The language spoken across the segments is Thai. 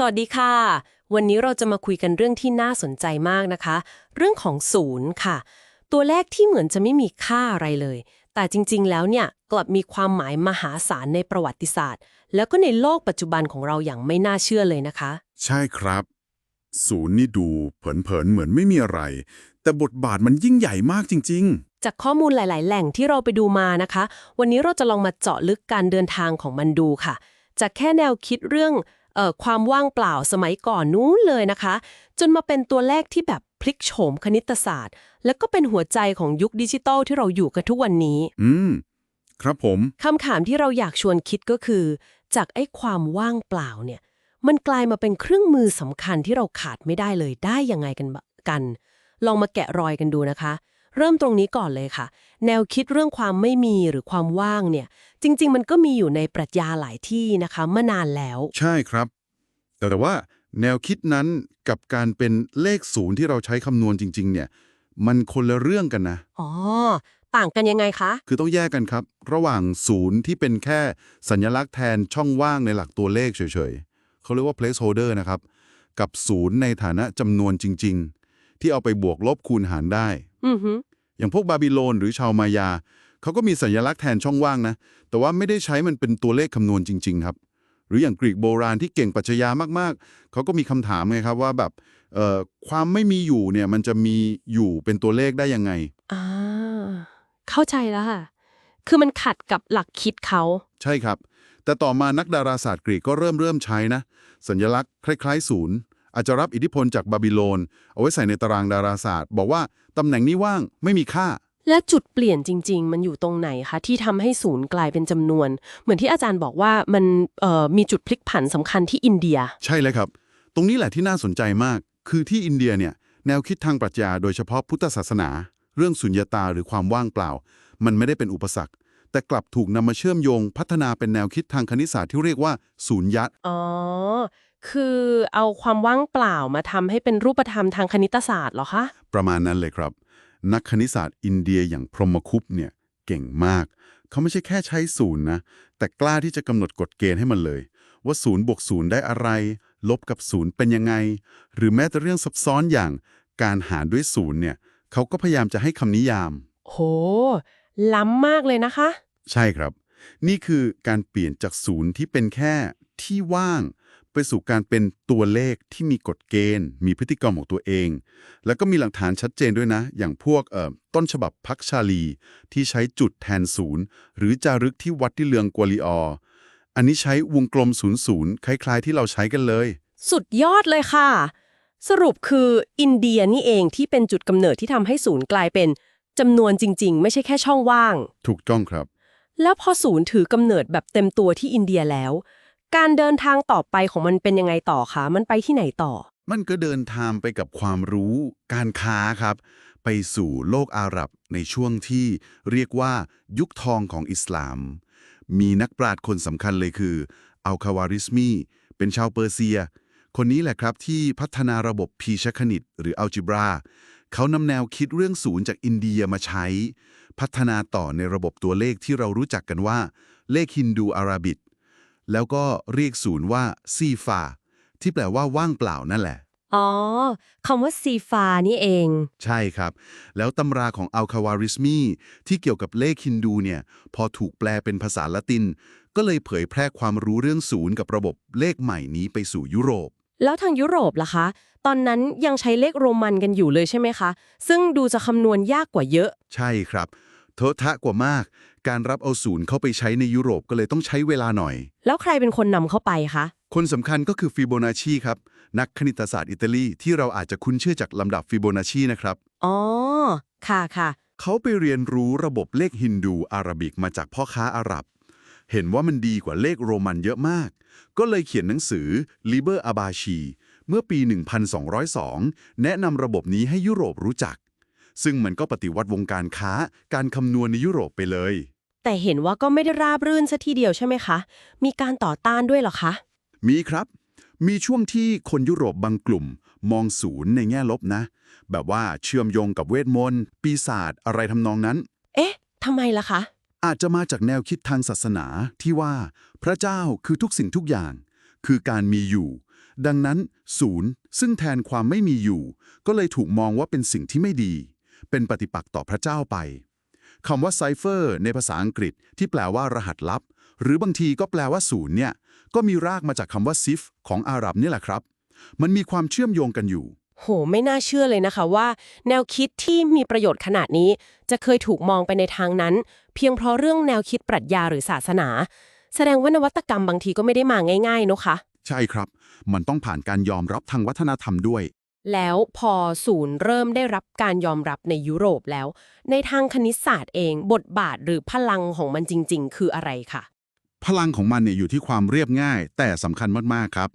สวัสดีค่ะ วันนี้เราจะมาคุยกันเรื่องที่น่าสนใจมากนะคะ เรื่องของศูนย์ค่ะ ตัวเลขที่เหมือนจะไม่มีค่าอะไรเลย แต่จริงๆ แล้วเนี่ยกลับมีความหมายมหาศาลในประวัติศาสตร์ แล้วก็ในโลกปัจจุบันของเราอย่างไม่น่าเชื่อเลยนะคะ ใช่ครับ ศูนย์นี่ดูเผินๆเหมือนไม่มีอะไร แต่บทบาทมันยิ่งใหญ่มากจริงจากข้อมูลหลาย ๆ แหล่งที่เราไปดูมานะคะ วันนี้เราจะลองมาเจาะลึกการเดินทางของมันดูค่ะ จากแค่แนวคิดเรื่องเออ ความว่างเปล่าสมัยก่อนนู้นเลยนะคะ จนมาเป็นตัวเลขที่แบบพลิกโฉมคณิตศาสตร์ แล้วก็เป็นหัวใจของยุคดิจิตอลที่เราอยู่กันทุกวันนี้ๆอืม ครับผมคำถามที่เราอยากชวนคิดก็คือ จากไอ้ความว่างเปล่าเนี่ย มันกลายมาเป็นเครื่องมือสำคัญที่เราขาดไม่ได้เลยได้ยังไงกันบะกัน ลองมาแกะรอยกันดูนะคะ เริ่มตรงนี้ก่อนเลยค่ะ แนวคิดเรื่องความไม่มีหรือความว่างเนี่ย จริง ๆ มันก็มีอยู่ในปรัชญาหลายที่นะคะมานานแล้ว ใช่ครับ แต่แต่ว่าแนวคิดนั้นกับการเป็นเลขศูนย์ที่เราใช้คำนวณจริง ๆ เนี่ย มันคนละเรื่องกันนะ อ๋อ ต่างกันยังไงคะ คือต้องแยกกันครับ ระหว่างศูนย์ที่เป็นแค่สัญลักษณ์แทนช่องว่างในหลักตัวเลขเฉยๆเขาเรียกว่า placeholder นะครับ กับศูนย์ในฐานะจำนวนจริง ๆ ที่เอาไปบวกลบคูณหารได้ อือฮึอย่างพวกบาบิโลนหรือชาวมายา เขาก็มีสัญลักษณ์แทนช่องว่างนะ แต่ว่าไม่ได้ใช้มันเป็นตัวเลขคำนวณจริง ๆ ครับ หรืออย่างกรีกโบราณที่เก่งปรัชญามากๆ เขาก็มีคำถามไงครับว่าแบบเอ่อความไม่มีอยู่เนี่ยมันจะมีอยู่เป็นตัวเลขได้ยังไง อ่าเข้าใจแล้วค่ะ คือมันขัดกับหลักคิดเขา ใช่ครับ แต่ต่อมานักดาราศาสตร์กรีกก็เริ่มเริ่มใช้นะ สัญลักษณ์คล้ายๆศูนย์ อาจจะรับอิทธิพลจากบาบิโลน เอาไว้ใส่ในตารางดาราศาสตร์ บอกว่าตำแหน่งนี้ว่างไม่มีค่า และจุดเปลี่ยนจริง ๆ มันอยู่ตรงไหนคะ ที่ทำให้ศูนย์กลายเป็นจำนวน เหมือนที่อาจารย์บอกว่ามันเอ่อมีจุดพลิกผันสำคัญที่อินเดีย ใช่เลยครับ ตรงนี้แหละที่น่าสนใจมาก คือที่อินเดียเนี่ยแนวคิดทางปรัชญาโดยเฉพาะพุทธศาสนา เรื่องสุญญตาหรือความว่างเปล่า มันไม่ได้เป็นอุปสรรค แต่กลับถูกนำมาเชื่อมโยง พัฒนาเป็นแนวคิดทางคณิตศาสตร์ที่เรียกว่า ศูนย์ยัตอ๋อ คือเอาความว่างเปล่ามาทำให้เป็นรูปธรรมทางคณิตศาสตร์เหรอคะ ประมาณนั้นเลยครับ นักคณิตศาสตร์อินเดียอย่างพรหมคุปต์เนี่ยเก่งมาก เขาไม่ใช่แค่ใช้ศูนย์นะ แต่กล้าที่จะกำหนดกฎเกณฑ์ให้มันเลย ว่าศูนย์บวกศูนย์ได้อะไร ลบกับศูนย์เป็นยังไง หรือแม้แต่เรื่องซับซ้อนอย่างการหารด้วยศูนย์เนี่ยเขาก็พยายามจะให้คำนิยาม โห ล้ำมากเลยนะคะ ใช่ครับ นี่คือการเปลี่ยนจากศูนย์ที่เป็นแค่ที่ว่าง ไปสู่การเป็นตัวเลขที่มีกฎเกณฑ์ มีพฤติกรรมของตัวเอง แล้วก็มีหลักฐานชัดเจนด้วยนะ อย่างพวกเอ่อต้นฉบับพักชาลี ที่ใช้จุดแทนศูนย์หรือจารึกที่วัดที่เลืองกัวลีออร์อันนี้ใช้วงกลมศูนย์ศูนย์คล้ายๆ ที่เราใช้กันเลย สุดยอดเลยค่ะ สรุปคืออินเดียนี่เองที่เป็นจุดกำเนิดที่ทำให้ศูนย์กลายเป็นจำนวนจริง ๆ ไม่ใช่แค่ช่องว่าง ถูกต้องครับ แล้วพอศูนย์ถือกำเนิดแบบเต็มตัวที่อินเดียแล้ว การเดินทางต่อไปของมันเป็นยังไงต่อคะ มันไปที่ไหนต่อ มันก็เดินทางไปกับความรู้ การค้าครับ ไปสู่โลกอาหรับในช่วงที่เรียกว่ายุคทองของอิสลาม มีนักปราชญ์คนสำคัญเลยคืออัลคาวาริสมี เป็นชาวเปอร์เซีย คนนี้แหละครับที่พัฒนาระบบพีชคณิต หรืออัลจิบราเขานำแนวคิดเรื่องศูนย์จากอินเดียมาใช้ พัฒนาต่อในระบบตัวเลขที่เรารู้จักกันว่า เลขฮินดูอาราบิกแล้วก็เรียกศูนย์ว่าซีฟาที่แปลว่าว่างเปล่านั่นแหละ อ๋อคำว่าซีฟานี่เอง ใช่ครับ แล้วตำราของอัลคาวาริสมีที่เกี่ยวกับเลขฮินดูเนี่ยพอถูกแปลเป็นภาษาละติน ก็เลยเผยแพร่ความรู้เรื่องศูนย์กับระบบเลขใหม่นี้ไปสู่ยุโรป แล้วทางยุโรปล่ะคะ ตอนนั้นยังใช้เลขโรมันกันอยู่เลยใช่ไหมคะ ซึ่งดูจะคำนวณยากกว่าเยอะ ใช่ครับ โทษทะกว่ามาก การรับเอาศูนย์เข้าไปใช้ในยุโรปก็เลยต้องใช้เวลาหน่อย แล้วใครเป็นคนนำเข้าไปคะ คนสำคัญก็คือฟิโบนัชชีครับ นักคณิตศาสตร์อิตาลีที่เราอาจจะคุ้นชื่อจากลำดับฟิโบนัชชีนะครับ อ๋อ ค่ะค่ะเขาไปเรียนรู้ระบบเลขฮินดูอาราบิกมาจากพ่อค้าอาหรับ เห็นว่ามันดีกว่าเลขโรมันเยอะมาก ก็เลยเขียนหนังสือ Liber Abaci เมื่อปี 1202 แนะนำระบบนี้ให้ยุโรปรู้จัก ซึ่งมันก็ปฏิวัติวงการค้า การคำนวณในยุโรปไปเลย แต่เห็นว่าก็ไม่ได้ราบรื่นซะทีเดียวใช่ไหมคะ มีการต่อต้านด้วยเหรอคะ มีครับ มีช่วงที่คนยุโรปบางกลุ่ม มองศูนย์ในแง่ลบนะ แบบว่าเชื่อมโยงกับเวทมนต์ ปีศาจอะไรทำนองนั้น เอ๊ะทำไมล่ะคะ อาจจะมาจากแนวคิดทางศาสนาที่ว่า พระเจ้าคือทุกสิ่งทุกอย่าง คือการมีอยู่ดังนั้น ศูนย์ซึ่งแทนความไม่มีอยู่ ก็เลยถูกมองว่าเป็นสิ่งที่ไม่ดี เป็นปฏิปักษ์ต่อพระเจ้าไปคำว่าไซเฟอร์ในภาษาอังกฤษที่แปลว่ารหัสลับ หรือบางทีก็แปลว่าศูนย์เนี่ย ก็มีรากมาจากคำว่าซิฟของอาหรับนี่แหละครับ มันมีความเชื่อมโยงกันอยู่ โห ไม่น่าเชื่อเลยนะคะว่า แนวคิดที่มีประโยชน์ขนาดนี้ จะเคยถูกมองไปในทางนั้น เพียงเพราะเรื่องแนวคิดปรัชญาหรือศาสนา แสดงว่านวัตกรรมบางทีก็ไม่ได้มาง่ายๆเนอะคะ ใช่ครับ มันต้องผ่านการยอมรับทางวัฒนธรรมด้วย แล้วพอศูนย์เริ่มได้รับการยอมรับในยุโรปแล้ว ในทางคณิตศาสตร์เองบทบาทหรือพลังของมันจริง ๆ คืออะไรคะพลังของมันเนี่ยอยู่ที่ความเรียบง่าย แต่สำคัญมาก ๆ ครับ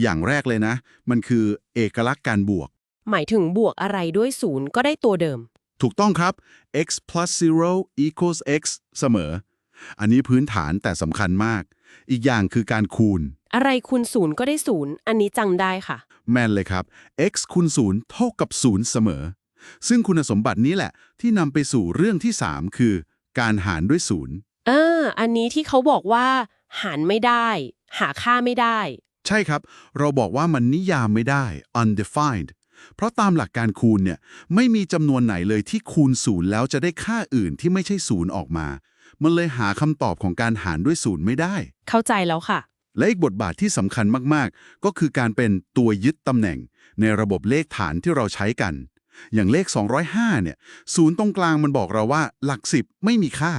อย่างแรกเลยนะ มันคือเอกลักษณ์การบวก หมายถึงบวกอะไรด้วยศูนย์ก็ได้ตัวเดิม ถูกต้องครับ x plus 0 equals x เสมอ อันนี้พื้นฐานแต่สำคัญมากอีกอย่างคือการคูณ อะไรคูณศูนย์ก็ได้ศูนย์อันนี้จังได้ค่ะ แม่นเลยครับ x คูณ0เท่ากับ 0 เสมอ ซึ่งคุณสมบัตินี้แหละ ที่นำไปสู่เรื่องที่ 3 คือ การหารด้วยศูนย์เอออันนี้ที่เขาบอกว่า หารไม่ได้ หาค่าไม่ได้ ใช่ครับ เราบอกว่ามันนิยามไม่ได้ undefined เพราะตามหลักการคูณเนี่ยไม่มีจำนวนไหนเลยที่คูณศูนย์แล้วจะได้ค่าอื่นที่ไม่ใช่ศูนย์ออกมา มันเลยหาคำตอบของการหารด้วยศูนย์ไม่ได้ เข้าใจแล้วค่ะ และอีกบทบาทที่สำคัญมากๆ ก็คือการเป็นตัวยึดตำแหน่ง ในระบบเลขฐานที่เราใช้กัน อย่างเลข 205 เนี่ยศูนย์ตรงกลางมันบอกเราว่า หลัก10ไม่มีค่า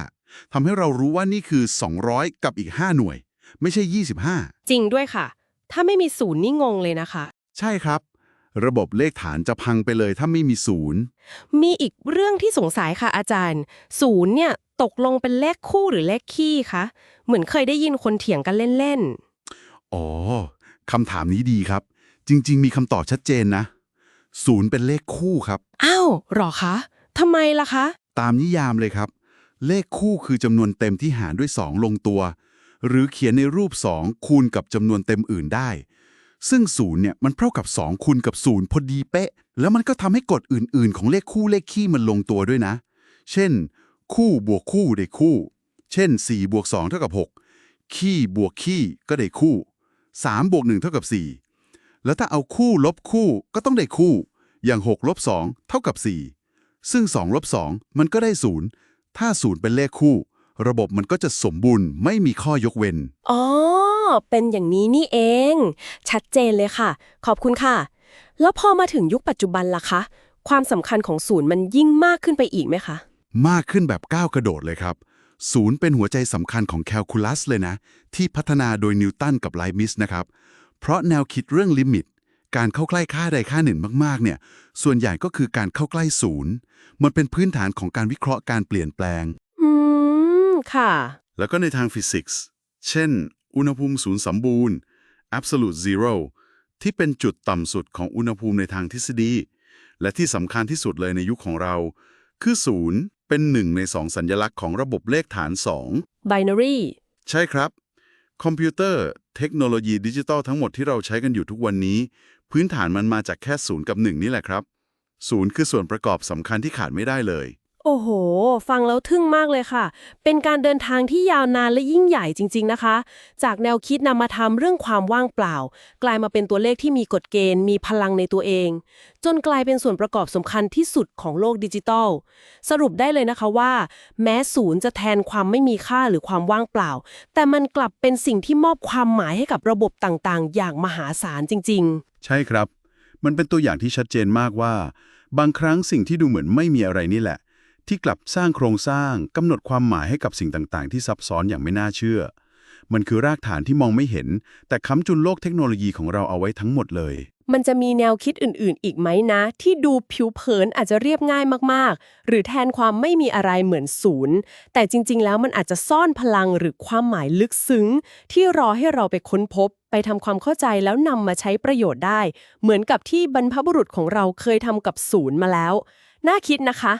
ทำให้เรารู้ว่านี่คือ 200 กับอีก 5 หน่วย ไม่ใช่ 25 จริงด้วยค่ะ ถ้าไม่มีศูนย์นี่งงเลยนะคะ ใช่ครับ ระบบเลขฐานจะพังไปเลยถ้าไม่มีศูนย์ มีอีกเรื่องที่สงสัยค่ะอาจารย์ ศูนย์เนี่ย ตกลงเป็นเลขคู่หรือเลขคี่คะ เหมือนเคยได้ยินคนเถียงกันเล่นอ๋อคำถามนี้ดีครับ จริง ๆ มีคำตอบชัดเจนนะศูนย์เป็นเลขคู่ครับๆอ้าวหรอคะทำไมล่ะคะ ตามนิยามเลยครับ เลขคู่คือจำนวนเต็มที่หารด้วย 2 ลงตัว หรือเขียนในรูป 2 คูณกับจำนวนเต็มอื่นได้ ซึ่งศูนย์เนี่ยมันเท่ากับ 2 คูณกับศูนย์พอดีเป๊ะ แล้วมันก็ทำให้กฎอื่นๆ ของเลขคู่เลขคี่มันลงตัวด้วยนะ เช่น คู่บวกคู่ได้คู่ เช่น4บวก2เท่ากับ6คี่บวกคี่ก็ได้คู่3บวก1เท่ากับ 4 แล้วถ้าเอาคู่ลบคู่ก็ต้องได้คู่ อย่าง6ลบ2เท่ากับ 4 ซึ่ง2ลบ2มันก็ได้ 0 ถ้า 0 เป็นเลขคู่ ระบบมันก็จะสมบูรณ์ไม่มีข้อยกเว้น อ๋อ เป็นอย่างนี้นี่เอง ชัดเจนเลยค่ะ ขอบคุณค่ะ แล้วพอมาถึงยุคปัจจุบันล่ะคะ ความสำคัญของศูนย์มันยิ่งมากขึ้นไปอีกไหมคะ มากขึ้นแบบก้าวกระโดดเลยครับศูนย์เป็นหัวใจสำคัญของแคลคูลัสเลยนะ ที่พัฒนาโดยนิวตันกับไลบิสนะครับ เพราะแนวคิดเรื่องลิมิต การเข้าใกล้ค่าใดค่าหนึ่งมากๆ เนี่ย ส่วนใหญ่ก็คือการเข้าใกล้ศูนย์ มันเป็นพื้นฐานของการวิเคราะห์การเปลี่ยนแปลง อืม ค่ะ แล้วก็ในทางฟิสิกส์ เช่น อุณหภูมิศูนย์สมบูรณ์ absolute zero ที่เป็นจุดต่ำสุดของอุณหภูมิในทางทฤษฎี และที่สำคัญที่สุดเลยในยุคของเรา คือศูนย์ เป็นหนึ่งในสองสัญลักษณ์ของระบบเลขฐาน 2 binary ใช่ครับ คอมพิวเตอร์ เทคโนโลยีดิจิตอลทั้งหมดที่เราใช้กันอยู่ทุกวันนี้ พื้นฐานมันมาจากแค่ศูนย์กับหนึ่งนี่แหละครับศูนย์คือส่วนประกอบสำคัญที่ขาดไม่ได้เลย โอ้โห ฟังแล้วทึ่งมากเลยค่ะ เป็นการเดินทางที่ยาวนานและยิ่งใหญ่จริง ๆนะคะ จากแนวคิดนำมาทำเรื่องความว่างเปล่า กลายมาเป็นตัวเลขที่มีกฎเกณฑ์ มีพลังในตัวเอง จนกลายเป็นส่วนประกอบสำคัญที่สุดของโลกดิจิทัลสรุปได้เลยนะคะว่า แม้ศูนย์จะแทนความไม่มีค่าหรือความว่างเปล่า แต่มันกลับเป็นสิ่งที่มอบความหมายให้กับระบบต่างๆ อย่างมหาศาลจริง ๆ ใช่ครับ มันเป็นตัวอย่างที่ชัดเจนมากว่า บางครั้งสิ่งที่ดูเหมือนไม่มีอะไรนี่แหละ ที่กลับสร้างโครงสร้างกำหนดความหมายให้กับสิ่งต่างๆ ที่ซับซ้อนอย่างไม่น่าเชื่อ มันคือรากฐานที่มองไม่เห็น แต่ค้ำจุนโลกเทคโนโลยีของเราเอาไว้ทั้งหมดเลย มันจะมีแนวคิดอื่นๆ อีกไหมนะ ที่ดูผิวเผินอาจจะเรียบง่ายมากๆ หรือแทนความไม่มีอะไรเหมือนศูนย์ แต่จริง ๆ แล้วมันอาจจะซ่อนพลังหรือความหมายลึกซึ้ง ที่รอให้เราไปค้นพบ ไปทำความเข้าใจแล้วนำมาใช้ประโยชน์ได้ เหมือนกับที่บรรพบุรุษของเราเคยทำกับศูนย์มาแล้ว น่าคิดนะคะ